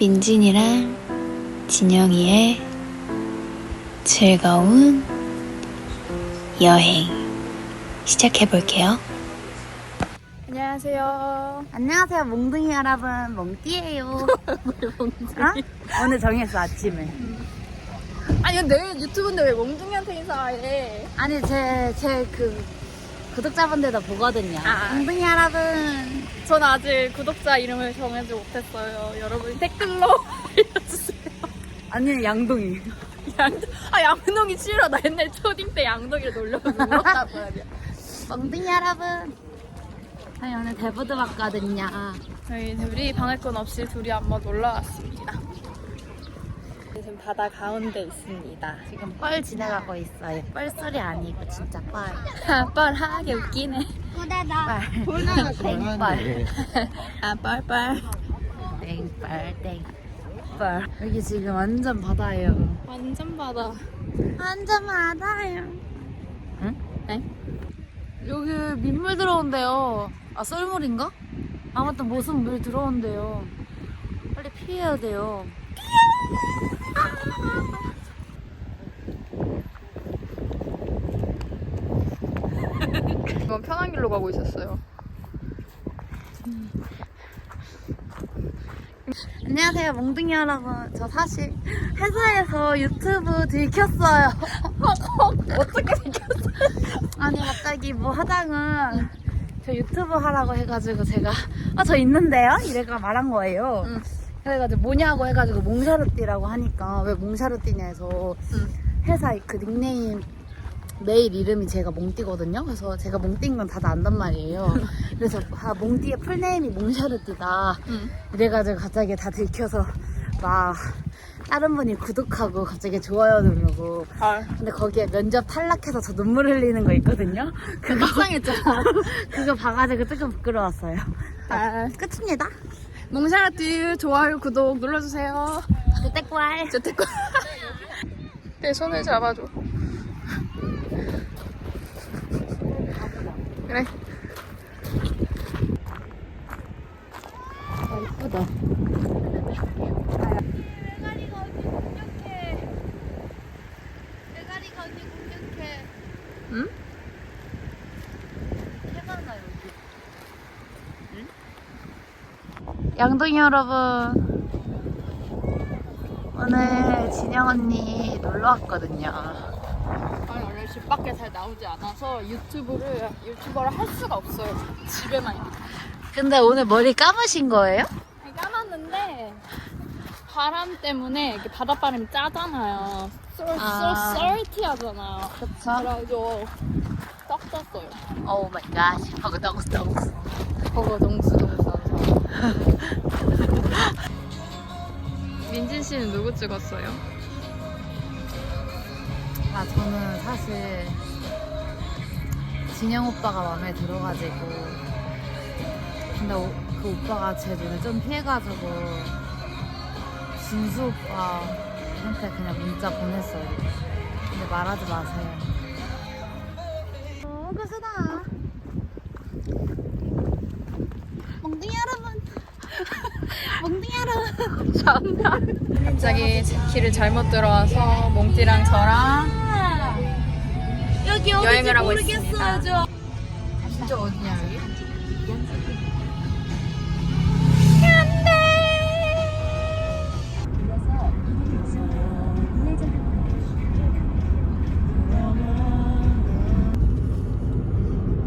민진이랑 진영이의 즐거운 여행 시작해 볼게요. 안녕하세요. 안녕하세요, 몽둥이 여러분. 몽띠예요. 어? 오늘 정했어, 아침에. 아니 근데 왜 유튜브인데 왜 몽둥이한테 인사해? 아니, 제, 제 그, 구독자분들도 보거든요. 아. 몽둥이 여러분. 전 아직 구독자 이름을 정하지 못했어요. 여러분 댓글로 알려주세요. 아니, 양동이. 양, 아 양동이 싫어. 나 옛날 초딩 때 양동이를 놀려서 말이야. 몽둥이 여러분. 저희 오늘 대부도 봤거든요. 저희 둘이 방해권 없이 둘이 한번 놀러 왔습니다. 지금 바다 가운데 있습니다. 지금 뻘 지나가고 있어요. 뻘 소리 아니고, 진짜 뻘. 뻘 하게 웃기네. 뻘. 땡뻘. 아 뻘뻘. 땡뻘, 땡뻘. 여기 지금 완전 바다예요. 완전 바다. 완전 바다예요. 응? 에? 여기 민물 들어온대요. 아, 썰물인가? 아무튼 무슨 물 들어온대요. 빨리 피해야 돼요. 이건 편한 길로 가고 있었어요. 안녕하세요, 몽둥이 여러분. 저 사실 회사에서 유튜브 들켰어요. 어떻게 생겼어? 아니, 갑자기 뭐 하다가 저 유튜브 하라고 해가지고 제가 아, 저 있는데요? 이래가 말한 거예요. 응. 그래가지고 뭐냐고 해가지고 몽샤르띠라고 하니까 왜 몽샤르띠냐 해서 응. 회사 그 닉네임 메일 이름이 제가 몽띠거든요. 그래서 제가 몽띠인 건 다들 안단 말이에요. 그래서 아 몽띠의 풀네임이 몽샤르띠다. 응. 이래가지고 갑자기 다 들켜서 막 다른 분이 구독하고 갑자기 좋아요 누르고 아, 근데 거기에 면접 탈락해서 저 눈물 흘리는 거 있거든요. 그거 속상했잖아. 그거 봐가지고 조금 부끄러웠어요. 아, 끝입니다. 몽샤라띠 좋아요, 구독 눌러주세요. 그때꼴. 저태거 내 손을 잡아줘. 그래. 아 이쁘다. 응? 해봐나 여기. 양동이 여러분. 오늘 진영 언니 놀러 왔거든요. 아니 원래 집 밖에 잘 나오지 않아서 유튜브를 유튜버를 할 수가 없어요. 집에만 있는. 근데 오늘 머리 감으신 거예요? 아니, 까놨는데 바람 때문에 이렇게 바닷바람이 짜잖아요. 쏠, 아. 쏠, 썰티하잖아요. 그쵸. 그래가지고 딱 떴어요. 오 마이 갓. 하고 너무 너무. 버거 동수 동수 민진 씨는 누구 찍었어요? 아 저는 사실 진영 오빠가 마음에 들어가지고 근데 오- 그 오빠가 제 눈에 좀 피해가지고 진수 오빠한테 그냥 문자 보냈어요. 근데 말하지 마세요. 너무 그수다. 몽둥이 여러분. 갑자기 길을 잘못 들어와서 몽띠랑 저랑 여기 여행을 하고 있습니다. 저. 진짜 어디냐 여기?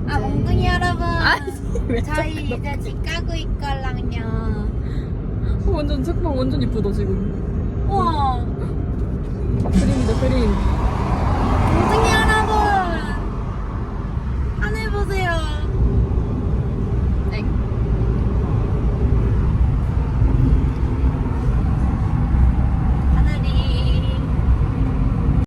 아 몽둥이 여러분 저희 이제 집 가고 있걸랑요 완전 책방 완전 이쁘다 지금. 우와. 그림이다 그림